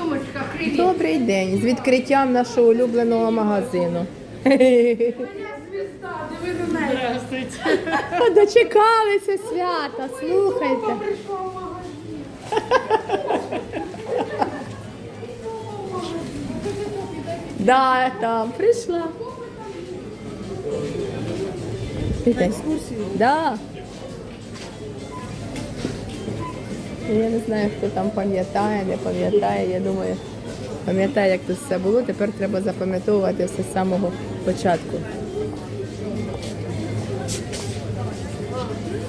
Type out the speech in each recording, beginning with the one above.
Томочка, привіт. Добрий день з відкриттям нашого улюбленого магазину. Я звізда, диви на неї. Здравствуйте. Дочекалися свята, слухайте. Прийшла в магазин. Да, там прийшла. Да. Я не знаю, хто там пам'ятає, не пам'ятає. Я думаю, пам'ятає, як тут все було. Тепер треба запам'ятовувати все з самого початку.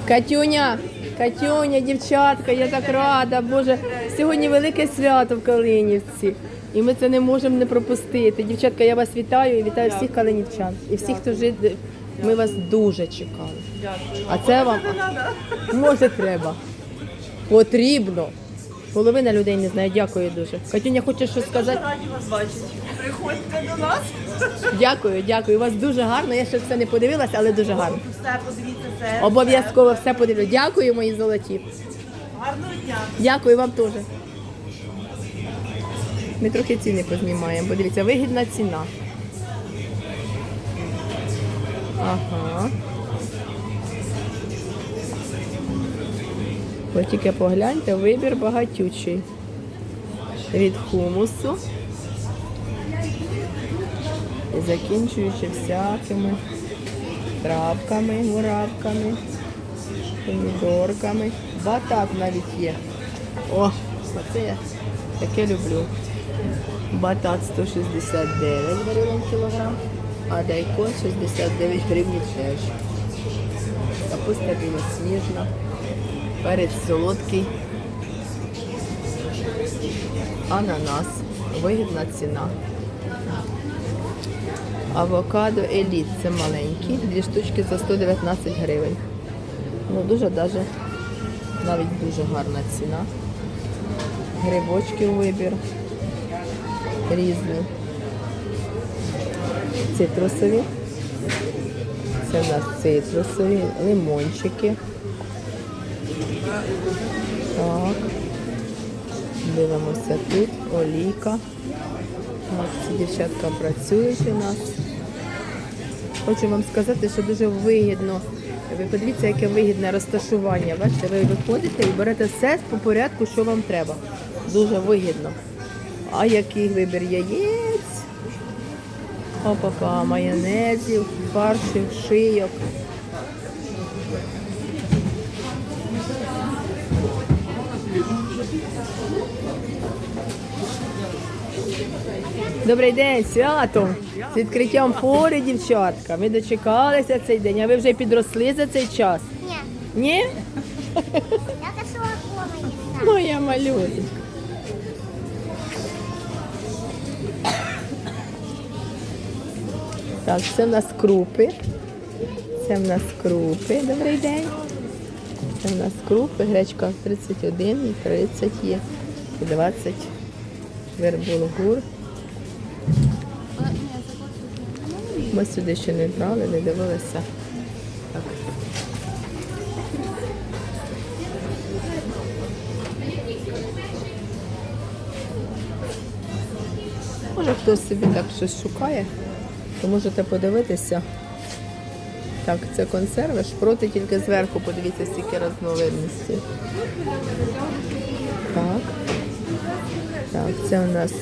Катюня, Катюня, дівчатка, я так рада, Боже. Сьогодні велике свято в Калинівці. І ми це не можемо не пропустити. Дівчатка, я вас вітаю і вітаю всіх калинівчан. І всіх, хто жити. Ми вас дуже чекали. А це вам може треба. Потрібно. Половина людей не знає. Дякую дуже. Катюня, хочеш щось сказати? Раді вас бачити. Приходьте до нас. Дякую, дякую. У вас дуже гарно. Я ще все не подивилася, але дуже гарно. Все, подивіться це. Обов'язково все подивлюсь. Дякую, мої золоті. Гарного дня. Дякую вам теж. Ми трохи ціни познімаємо, бо дивіться, вигідна ціна. Ага. Ви тільки погляньте, вибір багатючий. Від хумусу. І закінчуючи всякими травками, муравками, помідорками. Батат навіть є. О, оце я таке люблю. Батат 169 гривень кілограм, а дайкон 69 гривень теж. Капуста білосніжна, перець солодкий, ананас, вигідна ціна. Авокадо еліт, це маленькі, дві штучки за 119 гривень. Ну дуже даже, навіть дуже гарна ціна. Грибочки вибір. Різні. Цитрусові. Це в нас цитрусові, лимончики. Так. Дивимося тут. Олійка. Ось дівчатка працюють у нас. Хочу вам сказати, що дуже вигідно. Ви подивіться, яке вигідне розташування. Бачите, ви виходите і берете все по порядку, що вам треба. Дуже вигідно. А який вибір яєць? Опака, майонезів, фаршів, шийок. Добрий день, свято! З відкриттям фори, дівчатка. Ми дочекалися цей день, а ви вже підросли за цей час. Ні, Ні? я кашова комені. Моя малютка. Так, це в нас крупи. Це в нас крупи. Добрий день. Це в нас крупи. Гречка 31 і 30 є. І 20 вербулгур. Ми сюди ще не брали, не дивилися. Так. Може хтось собі так щось шукає, то можете подивитися. Так, це консерви, шпроти тільки зверху, подивіться, скільки різновидності. Так. Так, це у нас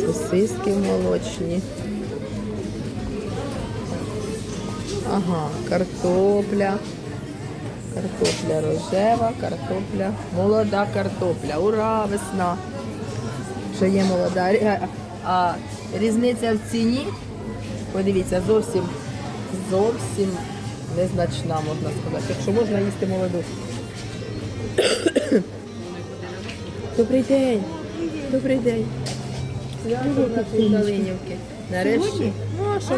сосиски молочні. Ага, картопля. Картопля рожева, картопля, молода картопля. Ура, весна! Вже є молода. А різниця в ціні, подивіться, зовсім зовсім незначна, можна сказати. Якщо можна їсти молоду. Добрий день. Добрий день. Свято в у Калинівки. Нарешті. Ну, а що?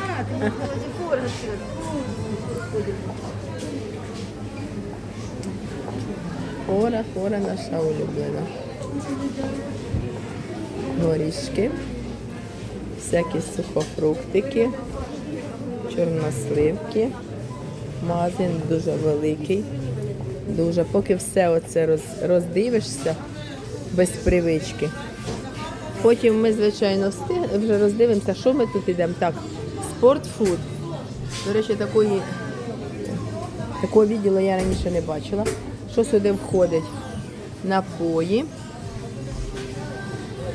Фора, фора наша улюблена. Горішки, всякі сухофруктики, чорносливки. Магазин дуже великий. Дуже. Поки все оце роз, роздивишся без привички, Потім ми, звичайно, встиг- вже роздивимося, що ми тут йдемо. Так, спортфуд. До речі, такої, такого відділу я раніше не бачила. Що сюди входить? Напої.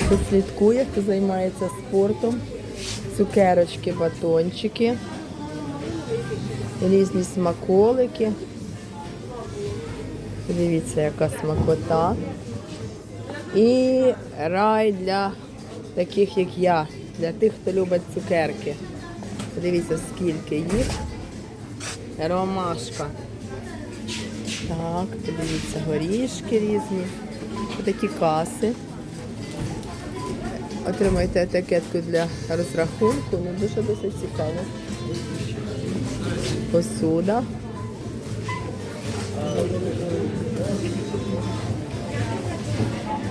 Хто слідкує, хто займається спортом, цукерочки, батончики, різні смаколики. Дивіться, яка смакота. І рай для таких, як я, для тих, хто любить цукерки. Подивіться, скільки їх. Ромашка. Так, подивіться, горішки різні. Такі каси. Отримайте етикетку для розрахунку. Ну, дуже досить цікаво. Посуда.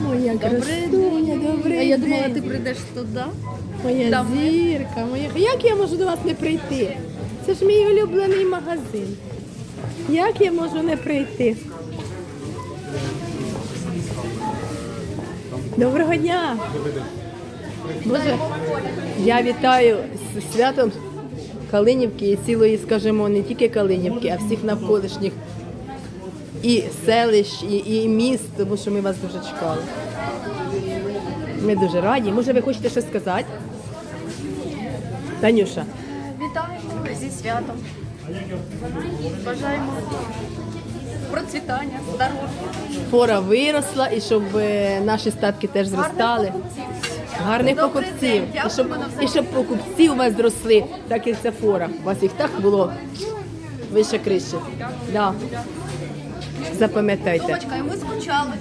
Моя красуня, добрий А я день. думала, ти прийдеш туди. Моя зірка, моя. Як я можу до вас не прийти? Це ж мій улюблений магазин. Як я можу не прийти? Доброго дня! Боже, я вітаю з святом Калинівки і цілої, скажімо, не тільки Калинівки, а всіх навколишніх і селищ, і, і міст, тому що ми вас дуже чекали. Ми дуже раді. Може, ви хочете щось сказати? Танюша, Вітаємо зі святом. Бажаємо процвітання, здоров'я. фора виросла і щоб е, наші статки теж зростали. Гарних Добрий покупців. день, І щоб, і щоб покупці у вас зросли, так і ця фора. У вас їх так було вище криші. Да. Запам'ятайте. Томочка, і ми скучали.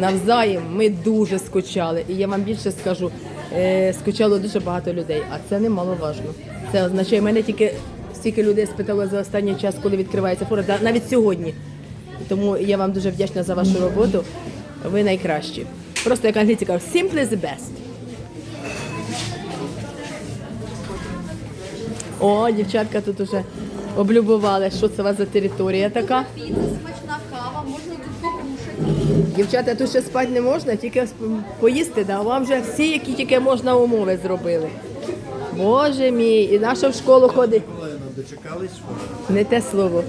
Навзаєм ми дуже скучали. І я вам більше скажу, е, скучало дуже багато людей, а це немаловажно. Це означає, мене тільки стільки людей спитало за останній час, коли відкривається фора, да, навіть сьогодні. Тому я вам дуже вдячна за вашу роботу. Ви найкращі. Просто як англійці кажуть, simple is the best. О, дівчатка тут уже облюбували, що це у вас за територія така. Піца, смачна кава, можна тут покушати. Дівчата, тут ще спати не можна, тільки поїсти, да? вам вже всі, які тільки можна умови зробили. Боже мій, і наша в школу ходить. Дочекались? Не те слово.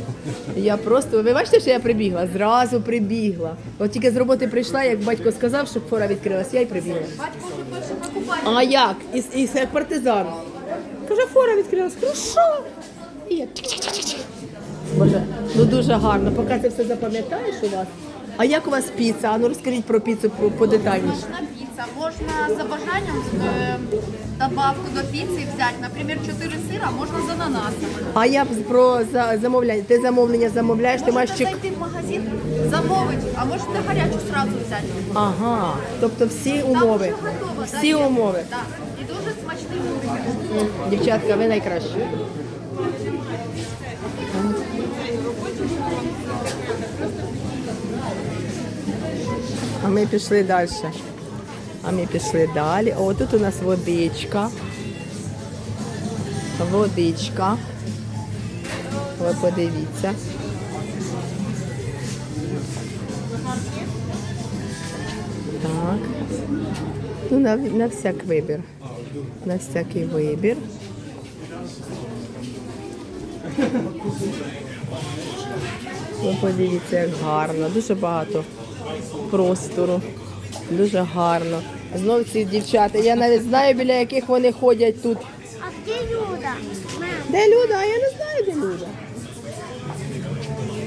Я просто, ви бачите, що я прибігла? Зразу прибігла. От тільки з роботи прийшла, як батько сказав, щоб фора відкрилась, я й прибігла. Батько вже перший покупає. А як? І, і як партизан. Каже, фора відкрилась. Ну що? І я чик-чик-чик-чик. Боже, ну дуже гарно. Поки це все запам'ятаєш у вас. А як у вас піца? А ну розкажіть про піцу по- подетальніше. Смачна піца. Можна за бажанням е, добавку до піци взяти. Наприклад, 4 сира, можна з ананасами. А я б про за- замовляння. Ти замовлення замовляєш, ти маєш Можете чек. зайти в магазин, замовити, а можете гарячу сразу взяти. Ага, тобто всі Там умови. вже готово, да, Всі є. умови. Да. І дуже смачний бургер. Дівчатка, ви найкращі. А ми пішли далі. А ми пішли далі. О, тут у нас водичка. Водичка. Ви подивіться. Так. Ну, на, на всяк вибір. На всякий вибір. Ви подивіться, як гарно, дуже багато простору, дуже гарно. Знов ці дівчата. Я навіть знаю, біля яких вони ходять тут. А где Люда? Де Люда? А я не знаю, де Люда.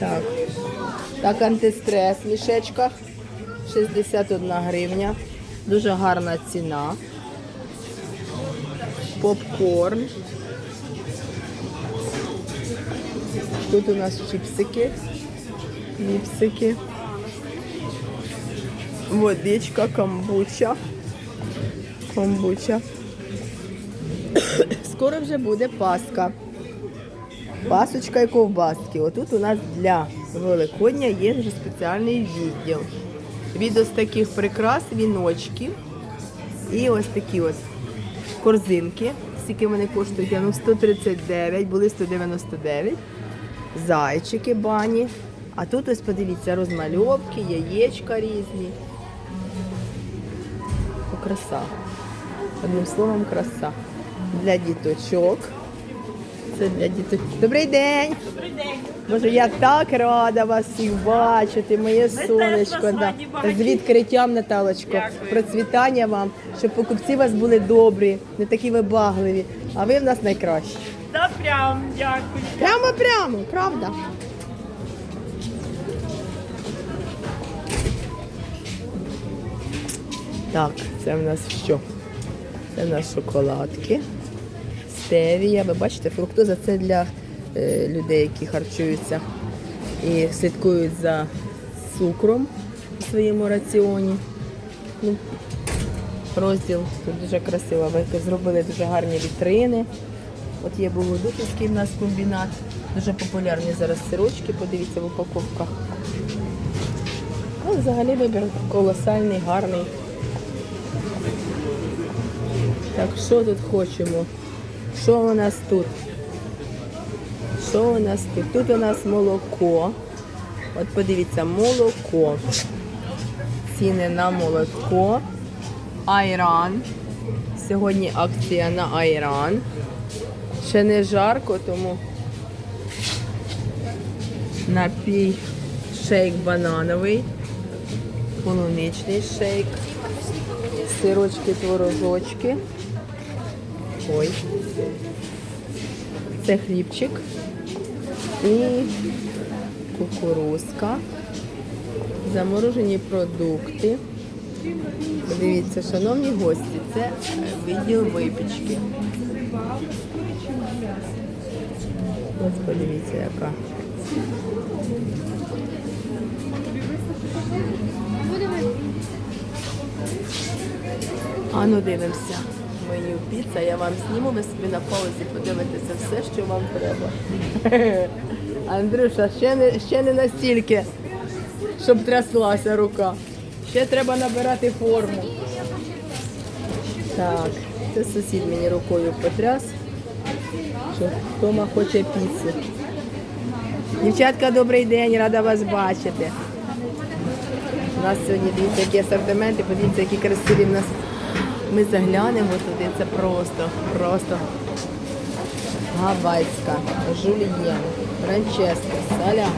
Так. Так, антистрес в мішечках. 61 гривня. Дуже гарна ціна. Попкорн. Тут у нас чіпсики, ліпсики. Водичка, камбуча. Камбуча. Скоро вже буде Пасха. Пасочка і ковбаски. Отут у нас для Великодня є вже спеціальний відділ. Від ось таких прикрас, віночків і ось такі ось корзинки. Скільки вони коштують? Ну, 139, були 199. Зайчики бані. А тут ось подивіться, розмальовки, яєчка різні. Краса. Одним словом, краса. Для діточок. Це для діточок. Добрий день! Добрий день. Боже, я так рада вас всіх бачити, моє сонечко. Да. З відкриттям, Наталочко. Процвітання вам, щоб покупці у вас були добрі, не такі вибагливі, а ви в нас найкращі. Та прям, дякую. Прямо прямо, правда? Так, це в нас що? Це в нас шоколадки. Стевія. Ви бачите, фруктоза це для е, людей, які харчуються і слідкують за цукром у своєму раціоні. Ну, розділ тут дуже красиво. Ви зробили дуже гарні вітрини. От є Богодухівський в нас комбінат. Дуже популярні зараз сирочки, подивіться в упаковках. Ну, взагалі вибір колосальний, гарний. Так, що тут хочемо? Що у нас тут? Що у нас тут? Тут у нас молоко. От подивіться, молоко. Ціни на молоко. Айран. Сьогодні акція на айран. Ще не жарко, тому напій шейк банановий, полуничний шейк, сирочки, творожочки. Ой. Це хлібчик і кукурузка, заморожені продукти. Подивіться, шановні гості, це відділ випічки. Ось подивіться, яка. А ну дивимося. Піца, я вам зніму, ви собі на паузі подивитеся все, що вам треба. Андрюша, ще не, ще не настільки, щоб тряслася рука. Ще треба набирати форму. Так, це сусід мені рукою потряс, що Тома хоче піци. Дівчатка, добрий день, рада вас бачити. У нас сьогодні дивіться, які асортименти, подивіться, які красиві в нас. Ми заглянемо туди, це просто, просто гавайська, жульєн, франческа, саляга,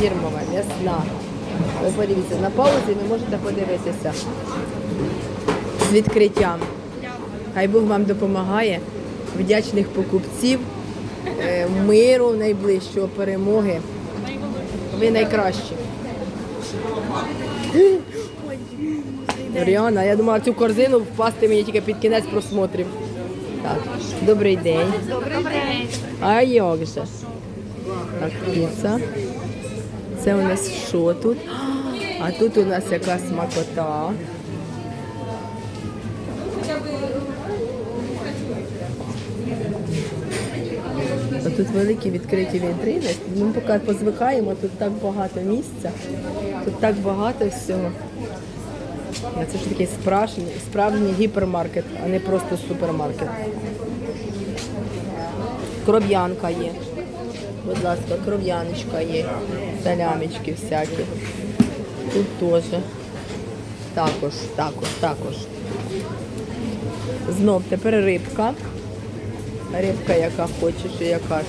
фірмова, м'ясна. Ви подивіться, на паузі ви можете подивитися з відкриттям. Хай Бог вам допомагає, вдячних покупців, е, миру найближчого, перемоги. Ви найкращі. Ріана, я думала цю корзину впасти мені тільки під кінець просмотрів. Так, добрий день. Добрий день. А як же? Так, піца. Це у нас що тут? А тут у нас яка смакота. А тут великі відкриті вітрини. Ми поки позвикаємо, тут так багато місця, тут так багато всього. Це ж такий справжній, справжній гіпермаркет, а не просто супермаркет. Кров'янка є. Будь ласка, кров'яночка є. Салямічки всякі. Тут теж. Також, також, також. Знов тепер рибка. Рибка, яка хочеш і яка.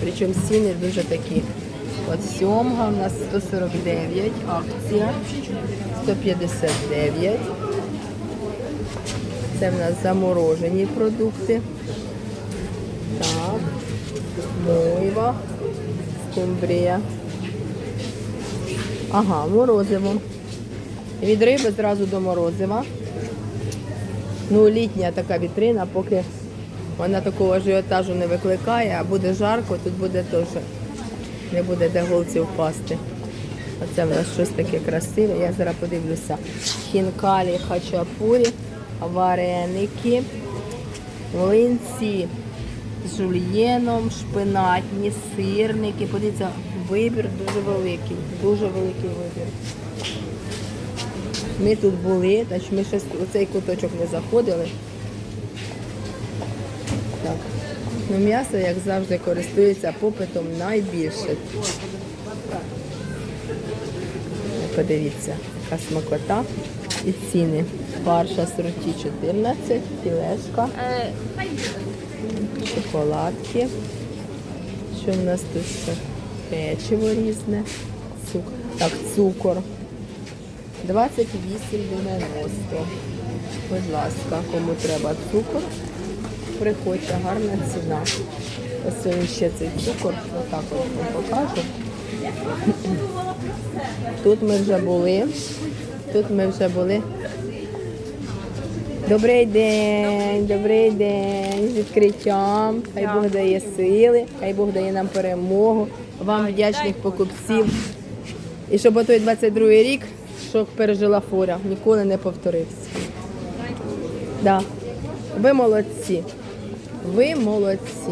Причому ціни дуже такі. От сьомга у нас 149, акція 159. Це в нас заморожені продукти. Так, мойва, скумбрія. Ага, морозиво. Від риби зразу до морозива. Ну, літня така вітрина, поки вона такого ажіотажу не викликає, а буде жарко, тут буде теж. Не буде де голці впасти. Оце в нас щось таке красиве. Я зараз подивлюся. Хінкалі, хачапурі, вареники, млинці з жульєном, шпинатні, сирники. Подивіться, вибір дуже великий, дуже великий вибір. Ми тут були, значить ми ще у цей куточок не заходили. Так. Ну, м'ясо, як завжди, користується попитом найбільше. Подивіться, яка смакота і ціни. Фарш асорті 14, філешка, шоколадки. Що в нас тут ще? Печиво різне. Цукор. Так, цукор. 28,90. Будь ласка, кому треба цукор, приходьте, гарна ціна. Ось ще цей цукор, отак от вам покажу. Тут ми вже були. Тут ми вже були. Добрий день, добрий день з відкриттям. Хай Бог дає сили, хай Бог дає нам перемогу. Вам вдячних покупців. І щоб отой 22 рік, що пережила фура, ніколи не повторився. Да. Ви молодці. Ви молодці.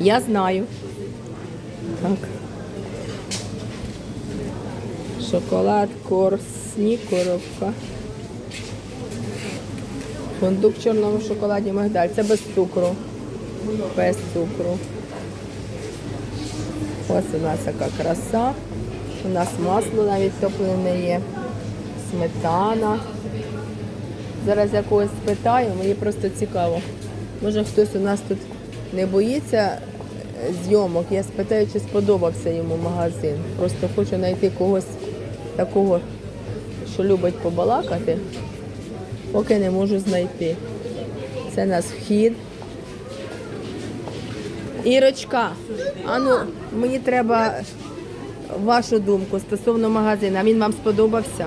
Я знаю. Так. Шоколад, корс, коробка. Фундук в чорному шоколаді мигдаль. Це без цукру. Без цукру. Ось у нас така краса. У нас масло навіть топлене є. Сметана. Зараз я когось спитаю, мені просто цікаво. Може хтось у нас тут не боїться е, зйомок. Я спитаю, чи сподобався йому магазин. Просто хочу знайти когось такого, що любить побалакати, поки не можу знайти. Це нас вхід. Ірочка, ну, мені треба вашу думку стосовно магазину. Він вам сподобався?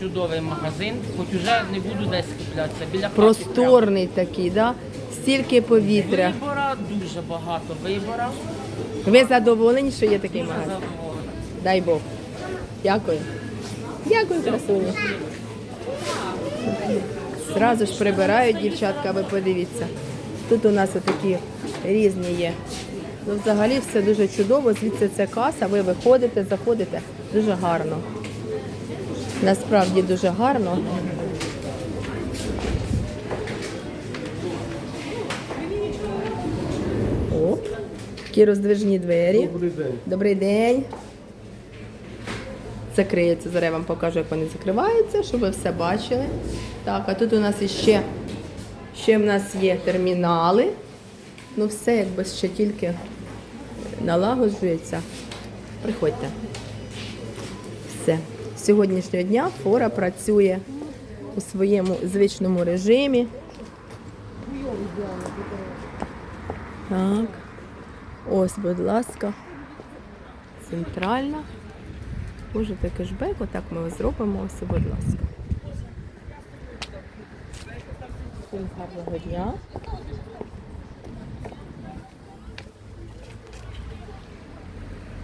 Чудовий магазин, хоч уже не буду десь куплятися. Біля хати Просторний такий, да? стільки повітря. Вибора дуже багато вибора. Ви задоволені, що є такий Дуже магазин? задоволена. Дай Бог. Дякую. Дякую, красуні. Зразу ж прибирають дівчатка, ви подивіться. Тут у нас отакі різні є. Ну, взагалі все дуже чудово. Звідси це каса, ви виходите, заходите. Дуже гарно. Насправді дуже гарно. О, такі роздвижні двері. Добрий день. Добрий день. Закриється. Зараз я вам покажу, як вони закриваються, щоб ви все бачили. Так, а тут у нас іще ще в нас є термінали. Ну, все якби ще тільки налагоджується. Приходьте. Все. Сьогоднішнього дня фора працює у своєму звичному режимі. Так. Ось, будь ласка, центральна. Можете кешбек, отак ми зробимо. Ось, будь ласка. Всім гарного дня.